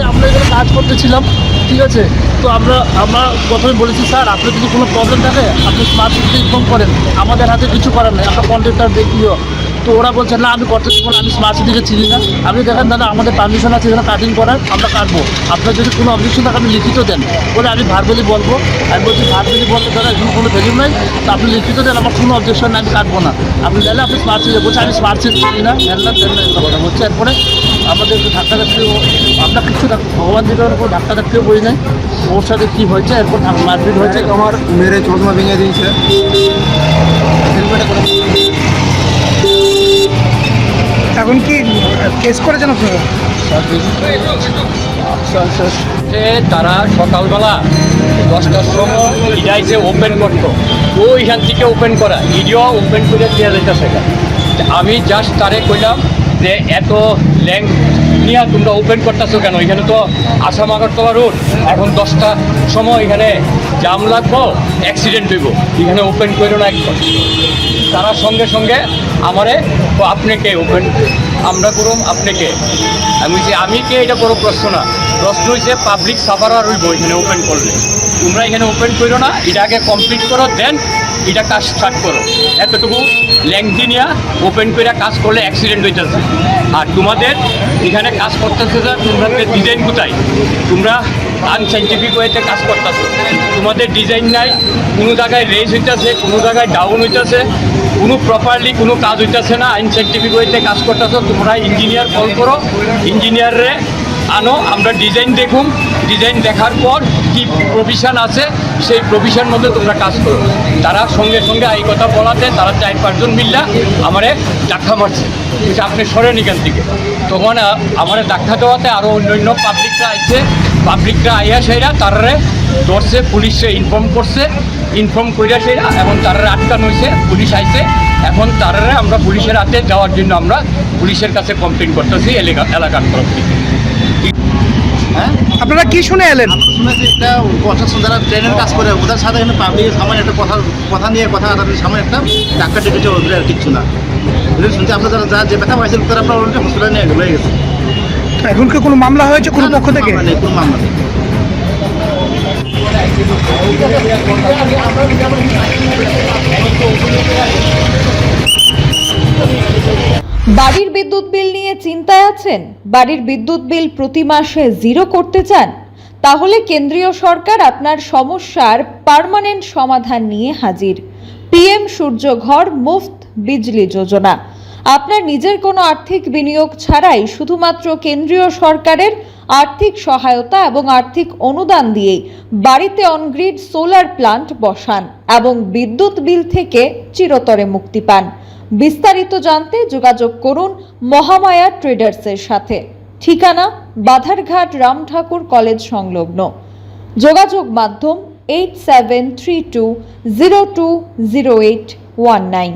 আমি আমরা এখানে কাজ করতেছিলাম, ঠিক আছে? তো আমরা আমরা প্রথমে বলেছি, স্যার, আপনার যদি কোনো প্রবলেম থাকে, আপনি স্মার্ট সিটিতে ইনফর্ম করেন। আমাদের হাতে কিছু করার নেই আমরা কন্ট্রাক্টর দেখিও তো ওরা বলছে, না, আমি করতে দেবো আমি স্মার্ট সিটিকে চিনি না। আপনি দেখেন, দাদা, আমাদের পারমিশন আছে, এখানে কাটিং করার, আমরা কাটবো। আপনার যদি কোনো অবজেকশন থাকে, আপনি লিখিত দেন। বলে, আমি ভার্বালি বলব। আমি বলছি ভার্বালি বলতে দাদা, এখানে কোনো ভ্যালু নাই। তো আপনি লিখিত দেন, আমার কোনো অবজেকশন আমি কাটবো না। আপনি জানলে আপনি স্মার্ট সিটি বলছে আমি স্মার্ট সিটি চিনি না। বলছে। এরপরে আমাদের একটু ধাক্কা ধাক্কি আমরা কিছু ভগবান যেটা ওর কোনো ধাক্কা ধাক্কিও বলি নাই। ওর সাথে কী হয়েছে এরপর মারপিট হয়েছে? আমার মেরে চশমা ভেঙে দিয়েছে। এখন কি কেস করেছেন আপনারা? যে তারা সকালবেলা দশটার সময় ইডাইছে ওপেন করতো ও এখান থেকে ওপেন করা ইডিও ওপেন করে দিয়ে যাইতেছে না। আমি জাস্ট তারে কইলাম যে এত ল্যাং নিয়ে তোমরা ওপেন করতেছো কেন? এখানে তো আসাম আগরতলা রোড এখন দশটার সময় এখানে জাম লাগবো অ্যাক্সিডেন্ট হইব। এখানে ওপেন করো না একদম তারা সঙ্গে সঙ্গে আমারে, ও, আপনি কে? ওপেন আমরা করুম, আপনি কে? আমি বলছি, আমি কে? এটা বড় প্রশ্ন না। প্রশ্ন হয়েছে পাবলিক সাফারার হইব এখানে ওপেন করলে। তোমরা এখানে ওপেন করো না, এটা আগে কমপ্লিট করো দেন এটা কাজ স্টার্ট করো। এতটুকু লেংথি নিয়ে ওপেন করে কাজ করলে অ্যাক্সিডেন্ট হইতেছে। আর তোমাদের এখানে কাজ করতেছে যে তোমাদের ডিজাইন কোথায়? তোমরা আনসাইন্টিফিক ওয়েতে কাজ করতেছো। তোমাদের ডিজাইন নাই, কোনো জায়গায় রেজ হইতেছে, কোনো জায়গায় ডাউন হইতেছে, কোনো প্রপারলি কোনো কাজ হইতেছে না আইনসাইন্টিফিক ওয়েতে কাজ করতেছো, তোমরা ইঞ্জিনিয়ার কল করো। ইঞ্জিনিয়াররে আনো, আমরা ডিজাইন দেখুন। ডিজাইন দেখার পর কি প্রভিশন আছে, সেই প্রভিশন মধ্যে তোমরা কাজ করো। তারা সঙ্গে সঙ্গে এই কথা বলাতে, তারা চার পাঁচজন মিল্লা আমারে ডাক্কা মারছে। আপনি সরেন এখান থেকে। তখন আমার আমারে ডাক্কা দেওয়াতে আরও অন্যান্য পাবলিকরা আইছে। পাবলিকরা আইয়া সেইরা তারারে ধরছে, পুলিশে ইনফর্ম করছে। ইনফর্ম কইরা সেই এখন তারারে আটকানো হয়েছে পুলিশ আইছে। এখন তারারে আমরা পুলিশের হাতে যাওয়ার জন্য আমরা পুলিশের কাছে কমপ্লেন করতেছি, এলাকা এলাকার তরফ থেকে। হ্যাঁ? আপনারা কি শুনে এলেন? শুনেছি একটা কনস্ট্রাকশন যারা ট্রেনের কাজ করে ওদের সাথে এখানে পাবলিকের সামনে একটা কথা কথা নিয়ে কথা তাদের সামনে একটা ডাক্তার ডেকেছে ওদের আর কিচ্ছু না। শুনছি আপনার যারা যা যে ব্যথা পাইছিল তারা আপনার অলরেডি হসপিটালে নিয়ে হয়ে গেছে। এখন কি কোনো মামলা হয়েছে কোনো পক্ষ থেকে? কোনো মামলা নেই। বাড়ির বিদ্যুৎ বিল নিয়ে চিন্তায় আছেন? বাড়ির বিদ্যুৎ বিল প্রতি মাসে জিরো করতে চান? তাহলে কেন্দ্রীয় সরকার আপনার সমস্যার পার্মানেন্ট সমাধান নিয়ে হাজির। পিএম সূর্যঘর মুফত বিজলি যোজনা। আপনার নিজের কোনো আর্থিক বিনিয়োগ ছাড়াই শুধুমাত্র কেন্দ্রীয় সরকারের আর্থিক সহায়তা এবং আর্থিক অনুদান দিয়েই বাড়িতে অনগ্রিড সোলার প্লান্ট বসান এবং বিদ্যুৎ বিল থেকে চিরতরে মুক্তি পান। বিস্তারিত জানতে যোগাযোগ করুন মহামায়া ট্রেডার্সের সাথে। ঠিকানা বাধারঘাট রাম ঠাকুর কলেজ সংলগ্ন। যোগাযোগ মাধ্যম eight seven three two zero two zero eight one nine.